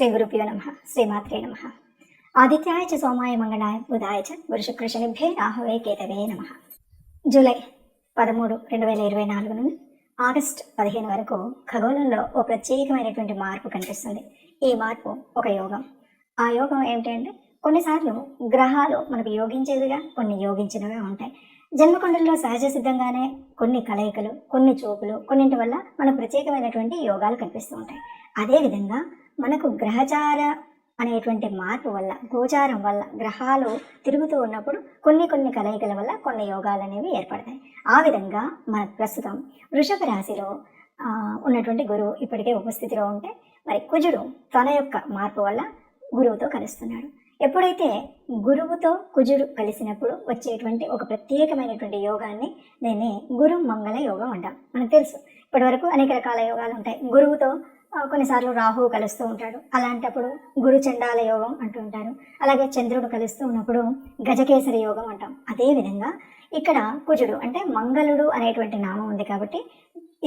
శ్రీ గురుభ్యో నమ శ్రీమాత్రే నమ ఆదిత్యాయ చ సోమాయ మంగళాయ బుధాయ చ గురుశుక్రశనిభ్యే రాహవే కేతవే నమ జూలై పదమూడు రెండు వేల ఇరవై నాలుగు నుండి ఆగస్ట్ పదిహేను వరకు ఖగోళంలో ఓ ప్రత్యేకమైనటువంటి మార్పు కనిపిస్తుంది. ఈ మార్పు ఒక యోగం. ఆ యోగం ఏమిటంటే కొన్నిసార్లు గ్రహాలు మనకు యోగించేదిగా కొన్ని యోగించినవిగా ఉంటాయి. జన్మకొండల్లో సహజ సిద్ధంగానే కొన్ని కలయికలు కొన్ని చూపులు కొన్నింటి వల్ల మనకు ప్రత్యేకమైనటువంటి యోగాలు కనిపిస్తూ ఉంటాయి. అదేవిధంగా మనకు గ్రహచార అనేటువంటి మార్పు వల్ల గోచారం వల్ల గ్రహాలు తిరుగుతూ ఉన్నప్పుడు కొన్ని కొన్ని కలయికల వల్ల కొన్ని యోగాలు అనేవి ఏర్పడతాయి. ఆ విధంగా మన ప్రస్తుతం వృషభ రాశిలో ఉన్నటువంటి గురువు ఇప్పటికే ఉపస్థితిలో ఉంటే మరి కుజుడు తన యొక్క మార్పు వల్ల గురువుతో కలుస్తున్నాడు. ఎప్పుడైతే గురువుతో కుజుడు కలిసినప్పుడు వచ్చేటువంటి ఒక ప్రత్యేకమైనటువంటి యోగాన్ని దీన్ని గురు మంగళ యోగం అంటాం. మనకు తెలుసు. ఇప్పటివరకు అనేక రకాల యోగాలు ఉంటాయి. గురువుతో కొన్నిసార్లు రాహువు కలుస్తూ ఉంటాడు. అలాంటప్పుడు గురు చండాల యోగం అంటూ ఉంటారు. అలాగే చంద్రుడు కలుస్తూ ఉన్నప్పుడు గజకేసరి యోగం అంటాం. అదేవిధంగా ఇక్కడ కుజుడు అంటే మంగళుడు అనేటువంటి నామం ఉంది కాబట్టి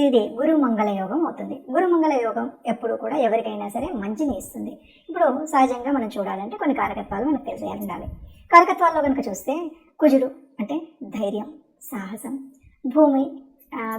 ఇది గురు మంగళ యోగం అవుతుంది. గురు మంగళ యోగం ఎప్పుడు కూడా ఎవరికైనా సరే మంచిని ఇస్తుంది. ఇప్పుడు సహజంగా మనం చూడాలంటే కొన్ని కారకత్వాలు మనకు తెలిసేయాలి ఉండాలి కారకత్వాల్లో కనుక చూస్తే కుజుడు అంటే ధైర్యం సాహసం భూమి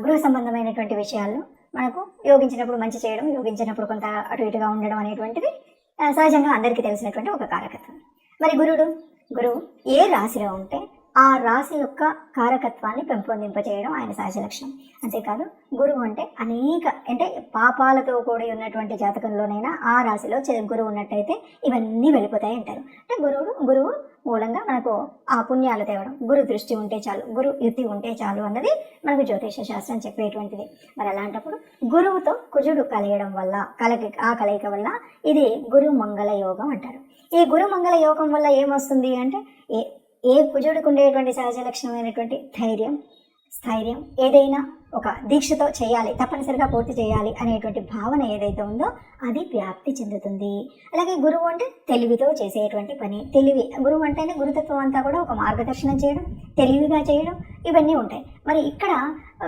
గృహ సంబంధమైనటువంటి విషయాల్లో మనకు యోగించినప్పుడు మంచి చేయడం యోగించినప్పుడు కొంత అటు ఇటుగా ఉండడం అనేటువంటిది సహజంగా అందరికీ తెలిసినటువంటి ఒక కారకత్వం మరి గురుడు గురువు ఏ రాశిలో ఉంటే ఆ రాశి యొక్క కారకత్వాన్ని పెంపొందింపచేయడం ఆయన సహజ లక్ష్యం అంతేకాదు గురువు అంటే అనేక అంటే పాపాలతో కూడి ఉన్నటువంటి జాతకంలోనైనా ఆ రాశిలో చె- గురువు ఉన్నట్టయితే ఇవన్నీ వెళ్ళిపోతాయి అంటారు. అంటే గురువుడు గురువు మూలంగా మనకు ఆ పుణ్యాలు తేవడం గురు దృష్టి ఉంటే చాలు గురు యుతి ఉంటే చాలు అన్నది మనకు జ్యోతిష శాస్త్రం చెప్పేటువంటిది. మరి అలాంటప్పుడు గురువుతో కుజుడు కలయడం వల్ల కలకి ఆ కలయిక వల్ల ఇది గురు మంగళ యోగం అంటారు. ఈ గురు మంగళ యోగం వల్ల ఏమొస్తుంది అంటే ఏ ఏ కుజుడికి ఉండేటువంటి సహజ లక్షణమైనటువంటి ధైర్యం స్థైర్యం ఏదైనా ఒక దీక్షతో చేయాలి తప్పనిసరిగా పూర్తి చేయాలి అనేటువంటి భావన ఏదైతే ఉందో అది వ్యాప్తి చెందుతుంది. అలాగే గురువు అంటే తెలివితో చేసేటువంటి పని. తెలివి గురువు అంటేనే గురుతత్వం అంతా కూడా ఒక మార్గదర్శనం చేయడం తెలివిగా చేయడం ఇవన్నీ ఉంటాయి. మరి ఇక్కడ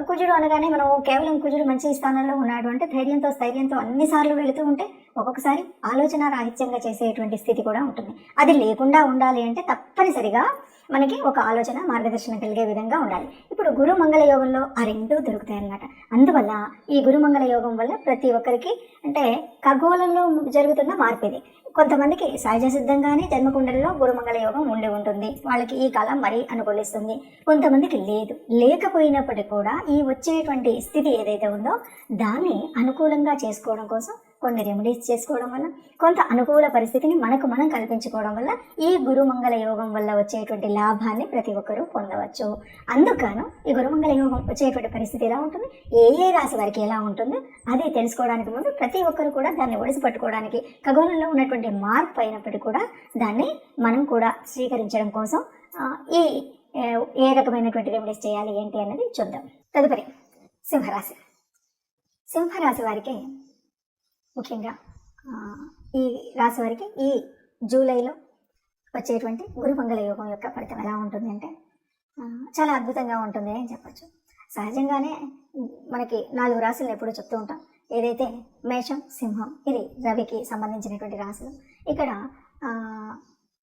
కుజుడు అనగానే మనం కేవలం కుజుడు మంచి స్థానంలో ఉన్నాడు అంటే ధైర్యంతో స్థైర్యంతో అన్నిసార్లు వెళుతూ ఉంటే ఒక్కొక్కసారి ఆలోచన రాహిత్యంగా చేసేటువంటి స్థితి కూడా ఉంటుంది. అది లేకుండా ఉండాలి అంటే తప్పనిసరిగా మనకి ఒక ఆలోచన మార్గదర్శనం కలిగే విధంగా ఉండాలి. ఇప్పుడు గురు మంగళ యోగంలో ఆ రెండూ దొరుకుతాయి అన్నమాట. అందువల్ల ఈ గురు మంగళ యోగం వల్ల ప్రతి ఒక్కరికి అంటే ఖగోళంలో జరుగుతున్న మార్పు ఇది. కొంతమందికి సహజ సిద్ధంగానే జన్మకుండలలో గురుమంగళ యోగం ఉండి ఉంటుంది. వాళ్ళకి ఈ కాలం మరీ అనుకూలిస్తుంది. కొంతమందికి లేదు. లేకపోయినప్పటికీ కూడా ఈ వచ్చేటువంటి స్థితి ఏదైతే ఉందో దాన్ని అనుకూలంగా చేసుకోవడం కోసం కొన్ని రెమెడీస్ చేసుకోవడం వల్ల కొంత అనుకూల పరిస్థితిని మనకు మనం కల్పించుకోవడం వల్ల ఈ గురుమంగళ యోగం వల్ల వచ్చేటువంటి లాభాన్ని ప్రతి ఒక్కరూ పొందవచ్చు. అందుకను ఈ గురుమంగళ యోగం వచ్చేటువంటి పరిస్థితి ఎలా ఉంటుంది? ఏ ఏ రాశి వారికి ఎలా ఉంటుందో? అది తెలుసుకోవడానికి ముందు ప్రతి ఒక్కరు కూడా దాన్ని ఒడిసి పట్టుకోవడానికి ఖగోళంలో ఉన్నటువంటి మార్పు అయినప్పటికీ కూడా దాన్ని మనం కూడా స్వీకరించడం కోసం ఈ ఏ, ఏ రకమైనటువంటి రెమెడీస్ చేయాలి ఏంటి అన్నది చూద్దాం. తదుపరి సింహరాశి. సింహరాశి వారికి ముఖ్యంగా ఈ రాశి వారికి ఈ జూలైలో వచ్చేటువంటి గురుమంగళ యోగం యొక్క ఫలితం ఎలా ఉంటుంది అంటే చాలా అద్భుతంగా ఉంటుంది అని చెప్పచ్చు. సహజంగానే మనకి నాలుగు రాశులను ఎప్పుడూ చెప్తూ ఉంటాం. ఏదైతే మేషం సింహం ఇది రవికి సంబంధించినటువంటి రాశులు ఇక్కడ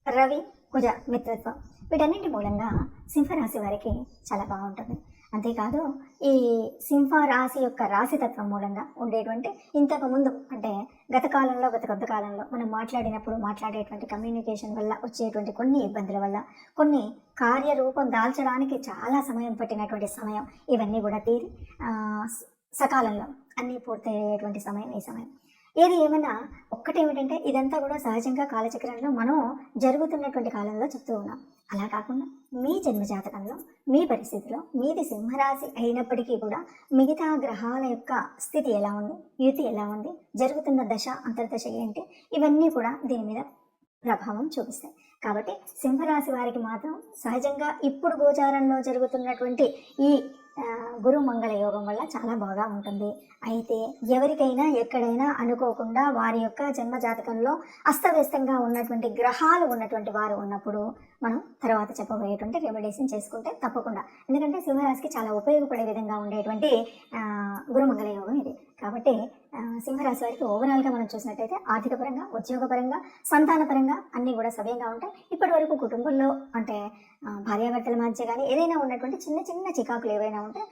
రవి కుజ మిత్రత్వం వీటన్నింటి మూలంగా సింహరాశి వారికి చాలా బాగుంటుంది. అంతేకాదు ఈ సింహ రాశి యొక్క రాశితత్వం మూలంగా ఉండేటువంటి ఇంతకు ముందు అంటే గత కాలంలో గత కొద్ది కాలంలో మనం మాట్లాడినప్పుడు మాట్లాడేటువంటి కమ్యూనికేషన్ వల్ల వచ్చేటువంటి కొన్ని ఇబ్బందుల వల్ల కొన్ని కార్యరూపం దాల్చడానికి చాలా సమయం పట్టినటువంటి సమయం ఇవన్నీ కూడా తీరి సకాలంలో అన్నీ పూర్తయ్యేటువంటి సమయం ఈ సమయం. ఏది ఏమైనా ఒక్కటేమిటంటే ఇదంతా కూడా సహజంగా కాలచక్రంలో మనం జరుగుతున్నటువంటి కాలంలో చెప్తూ ఉన్నాం. అలా కాకుండా మీ జన్మజాతకంలో మీ పరిస్థితిలో మీది సింహరాశి అయినప్పటికీ కూడా మిగతా గ్రహాల యొక్క స్థితి ఎలా ఉంది యుతి ఎలా ఉంది జరుగుతున్న దశ అంతర్దశ ఏంటి ఇవన్నీ కూడా దీని మీద ప్రభావం చూపిస్తాయి. కాబట్టి సింహరాశి వారికి మాత్రం సహజంగా ఇప్పుడు గోచారంలో జరుగుతున్నటువంటి ఈ గురు మంగళ యోగం వల్ల చాలా బాగా ఉంటుంది. అయితే ఎవరికైనా ఎక్కడైనా అనుకోకుండా వారి యొక్క జన్మ జాతకంలో అస్తవ్యస్తంగా ఉన్నటువంటి గ్రహాలు ఉన్నటువంటి వారు ఉన్నప్పుడు మనం తర్వాత చెప్పబోయేటువంటి రెమెడీస్ని చేసుకుంటే తప్పకుండా. ఎందుకంటే సింహరాశికి చాలా ఉపయోగపడే విధంగా ఉండేటువంటి గురుమంగళ యోగం ఇది. కాబట్టి సింహరాశి వారికి ఓవరాల్గా మనం చూసినట్టయితే ఆర్థికపరంగా ఉద్యోగపరంగా సంతానపరంగా అన్నీ కూడా సవ్యంగా ఉంటాయి. ఇప్పటి వరకు కుటుంబంలో అంటే భార్యాభర్తల మధ్య కానీ ఏదైనా ఉన్నటువంటి చిన్న చిన్న చికాకులు ఏవైనా ఉంటే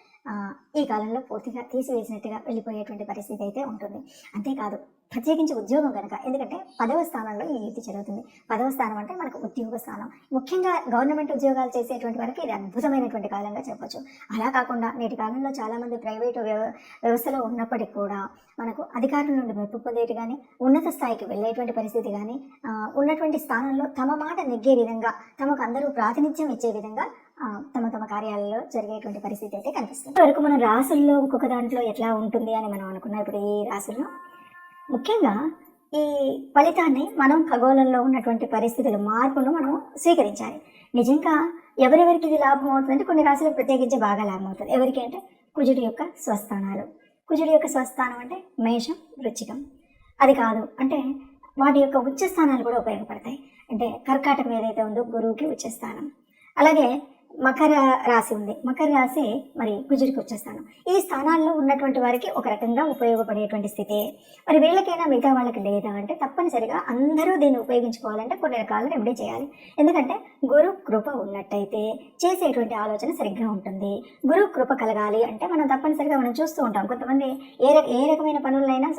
ఈ కాలంలో పూర్తిగా తీసివేసినట్టుగా వెళ్ళిపోయేటువంటి పరిస్థితి అయితే ఉంటుంది. అంతేకాదు ప్రత్యేకించి ఉద్యోగం కనుక ఎందుకంటే పదవ స్థానంలో ఈ యుద్ధి జరుగుతుంది. పదవ స్థానం అంటే మనకు ఉద్యోగ స్థానం. ముఖ్యంగా గవర్నమెంట్ ఉద్యోగాలు చేసేటువంటి వరకు ఇది అద్భుతమైనటువంటి కాలంగా చెప్పొచ్చు. అలా కాకుండా నేటి కాలంలో చాలామంది ప్రైవేటు వ్యవ వ్యవస్థలో ఉన్నప్పటికీ కూడా మనకు అధికారుల నుండి మెప్పు పొందేటి కానీ ఉన్నత స్థాయికి వెళ్ళేటువంటి పరిస్థితి కానీ ఉన్నటువంటి స్థానంలో తమ మాట నెగ్గే విధంగా తమకు అందరూ ప్రాతినిధ్యం ఇచ్చే విధంగా తమ తమ కార్యాలలో జరిగేటువంటి పరిస్థితి అయితే కనిపిస్తుంది. వరకు మనం రాసుల్లో ఒక్కొక్క దాంట్లో ఎట్లా ఉంటుంది అని మనం అనుకున్నాం. ఇప్పుడు ఈ రాసుల్లో ముఖ్యంగా ఈ ఫలితాన్ని మనం ఖగోళంలో ఉన్నటువంటి పరిస్థితుల మార్పును మనం స్వీకరించాలి. నిజంగా ఎవరెవరికి ఇది లాభం అవుతుందంటే కొన్ని రాశులకు ప్రత్యేకించి బాగా లాభం అవుతుంది. ఎవరికి అంటే కుజుడి యొక్క స్వస్థానాలు. కుజుడి యొక్క స్వస్థానం అంటే మేషం వృచ్చికం. అది కాదు. అంటే వాటి యొక్క ఉచ్చ స్థానాలు కూడా ఉపయోగపడతాయి. అంటే కర్కాటకం ఏదైతే ఉందో గురువుకి ఉచ్చ స్థానం అలాగే మకర రాశి ఉంది. మకర రాశి మరి కుజుడికి వచ్చేస్తాను. ఈ స్థానాల్లో ఉన్నటువంటి వారికి ఒక రకంగా ఉపయోగపడేటువంటి స్థితి. మరి వీళ్ళకైనా మిగతా వాళ్ళకి లేదా అంటే తప్పనిసరిగా అందరూ దీన్ని ఉపయోగించుకోవాలంటే కొన్ని రకాల రెమెడీ చేయాలి. ఎందుకంటే గురు కృప ఉన్నట్టయితే చేసేటువంటి ఆలోచన సరిగ్గా ఉంటుంది. గురు కృప కలగాలి అంటే మనం తప్పనిసరిగా మనం చూస్తూ ఉంటాం. కొంతమంది ఏ రక ఏ రకమైన పనులైనా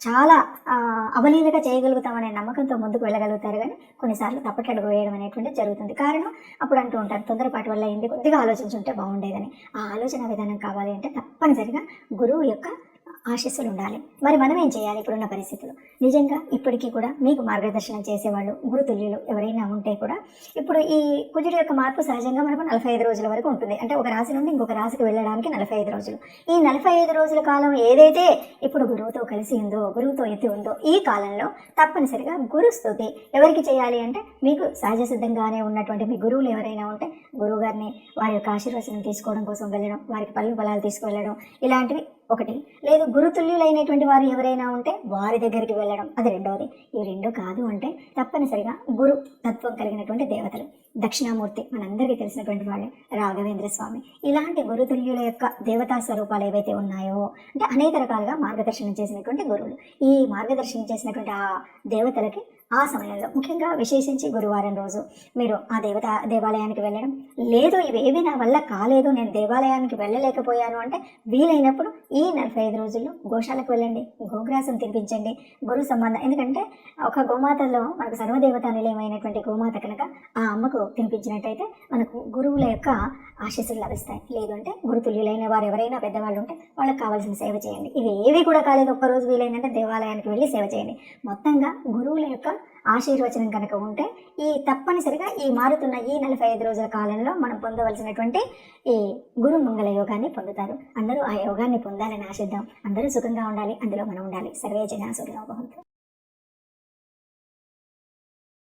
చాలా ఆ, అవలీలగా చేయగలుగుతామనే నమ్మకంతో ముందుకు వెళ్ళగలుగుతారు. కానీ కొన్నిసార్లు తప్పట్లు వేయడం అనేటువంటిది జరుగుతుంది. కారణం అప్పుడు అంటూ ఉంటారు. తొందరపాటు వల్ల అయింది కొద్దిగా ఆలోచించుంటే బాగుండేదని. ఆ ఆలోచన విధానం కావాలి అంటే తప్పనిసరిగా గురువు యొక్క ఆశీస్సులు ఉండాలి మరి మనం ఏం చేయాలి ఇప్పుడున్న పరిస్థితులు? నిజంగా ఇప్పటికీ కూడా మీకు మార్గదర్శనం చేసేవాళ్ళు గురుతుల్యులు ఎవరైనా ఉంటే కూడా ఇప్పుడు ఈ కుజుడి యొక్క మార్పు సహజంగా మనకు నలభై ఐదు రోజుల వరకు ఉంటుంది. అంటే ఒక రాశి నుండి ఇంకొక రాశికి వెళ్ళడానికి నలభై ఐదు రోజులు. ఈ నలభై ఐదు రోజుల కాలం ఏదైతే ఇప్పుడు గురువుతో కలిసి ఉందో గురువుతో ఎత్తి ఉందో ఈ కాలంలో తప్పనిసరిగా గురుస్తుతి ఎవరికి చేయాలి అంటే మీకు సహజ సిద్ధంగానే ఉన్నటువంటి మీ గురువులు ఎవరైనా ఉంటే గురువు గారిని వారి యొక్క ఆశీర్వచనం తీసుకోవడం కోసం వెళ్ళడం వారికి పళ్ళు పొలాలు తీసుకువెళ్ళడం ఇలాంటివి ఒకటి. లేదు గురుతుల్యులైనటువంటి వారు ఎవరైనా ఉంటే వారి దగ్గరికి వెళ్ళడం. అది రెండవది. ఇవి రెండు కాదు అంటే తప్పనిసరిగా గురు తత్వం కలిగినటువంటి దేవతలు. దక్షిణామూర్తి మనందరికీ తెలిసినటువంటి వాళ్ళే రాఘవేంద్ర స్వామి. ఇలాంటి గురుతుల్యుల యొక్క దేవతా స్వరూపాలు ఏవైతే ఉన్నాయో అంటే అనేక రకాలుగా మార్గదర్శనం చేసినటువంటి గురువులు. ఈ మార్గదర్శనం చేసినటువంటి ఆ దేవతలకి ఆ సమయంలో ముఖ్యంగా విశేషించి గురువారం రోజు మీరు ఆ దేవత దేవాలయానికి వెళ్ళడం. లేదు ఇవేవి నా వల్ల కాలేదు నేను దేవాలయానికి వెళ్ళలేకపోయాను అంటే వీలైనప్పుడు ఈ నలభై ఐదు రోజుల్లో గోశాలకు వెళ్ళండి గోగ్రాసం తినిపించండి గురు సంబంధం. ఎందుకంటే ఒక గోమాతలో మనకు సర్వదేవత నిలయమైనటువంటి గోమాత కనుక ఆ అమ్మకు తినిపించినట్టయితే మనకు గురువుల యొక్క ఆశీస్సులు లభిస్తాయి. లేదు అంటే గురుతుల్యులైన వారు ఎవరైనా పెద్దవాళ్ళు ఉంటే వాళ్ళకి కావాల్సిన సేవ చేయండి. ఇవి ఏవి కూడా కాలేదు ఒక్కరోజు వీలైందంటే దేవాలయానికి వెళ్ళి సేవ చేయండి. మొత్తంగా గురువుల యొక్క ఆశీర్వచనం కనుక ఉంటే ఈ తప్పనిసరిగా ఈ మారుతున్న ఈ నలభై ఐదు రోజుల కాలంలో మనం పొందవలసినటువంటి ఈ గురు మంగళ యోగాన్ని పొందుతారు. అందరూ ఆ యోగాన్ని పొందాలని ఆశిద్దాం. అందరూ సుఖంగా ఉండాలి. అందులో మనం ఉండాలి. సర్వే జనా సుఖినో